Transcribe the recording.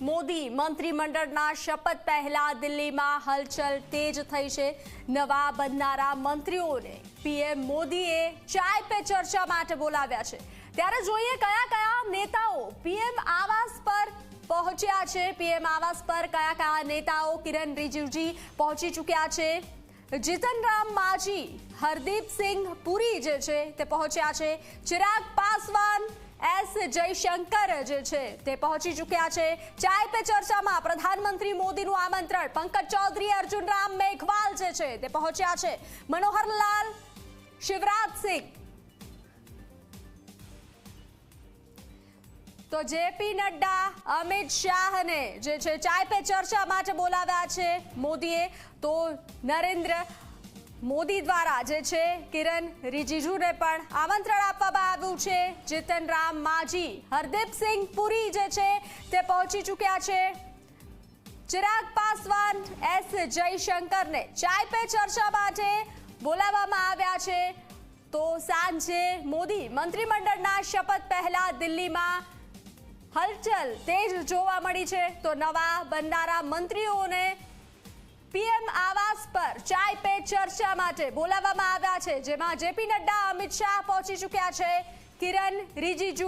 મોદી મંત્રીમંડળના શપથ પહેલા દિલ્હીમાં હલચલ તેજ થઈ છે. નવા બનનારા મંત્રીઓને પીએમ મોદીએ ચાય પે ચર્ચા માટે બોલાવ્યા છે. ત્યારે જોઈએ કયા કયા નેતાઓ પીએમ આવાસ પર પહોંચ્યા છે. પીએમ આવાસ પર કયા કયા નેતાઓ કિરણ રિજિજુજી પહોંચી ચૂક્યા છે. જીતનરામ માજી હરદીપસિંહ પુરી જે છે તે પહોંચ્યા છે. ચિરાગ પાસવાન એસ જયશંકર જે છે, તે પહોંચી ચૂક્યા છે. ચાય પે ચર્ચામાં પ્રધાનમંત્રી મોદીનું આમંત્રણ. પંકજ ચૌધરી, અર્જુન રામ, મેઘવાલ જે છે, તે પહોંચ્યા છે. મનોહરલાલ શિવરાજસિંહ તો જેપી નડ્ડા, અમિત શાહને જે છે, ચાય પે ચર્ચા માટે બોલાવ્યા છે મોદીએ. તો નરેન્દ્ર મોદી દ્વારા જે છે, કિરણ રિજિજુને પણ આમંત્રણ આપવામાં આવ્યું છે. જીતન રામ માજી હરદીપસિંહ પુરી જે છે, તે પહોંચી ચૂક્યા છે. ચિરાગ પાસવાન, એસ જયશંકરને ચાય પે ચર્ચા માટે બોલાવવામાં આવ્યા છે. તો સાંજે મોદી મંત્રીમંડળના શપથ પહેલા દિલ્હીમાં હલચલ તેજ જોવા મળી છે. તો નવા બનનારા મંત્રીઓને પર ચાય પે ચર્ચા માટે બોલાવવામાં આવ્યા છે, જેમાં જેપી નડ્ડા, અમિત શાહ પહોંચી ચૂક્યા છે. કિરણ રિજિજુ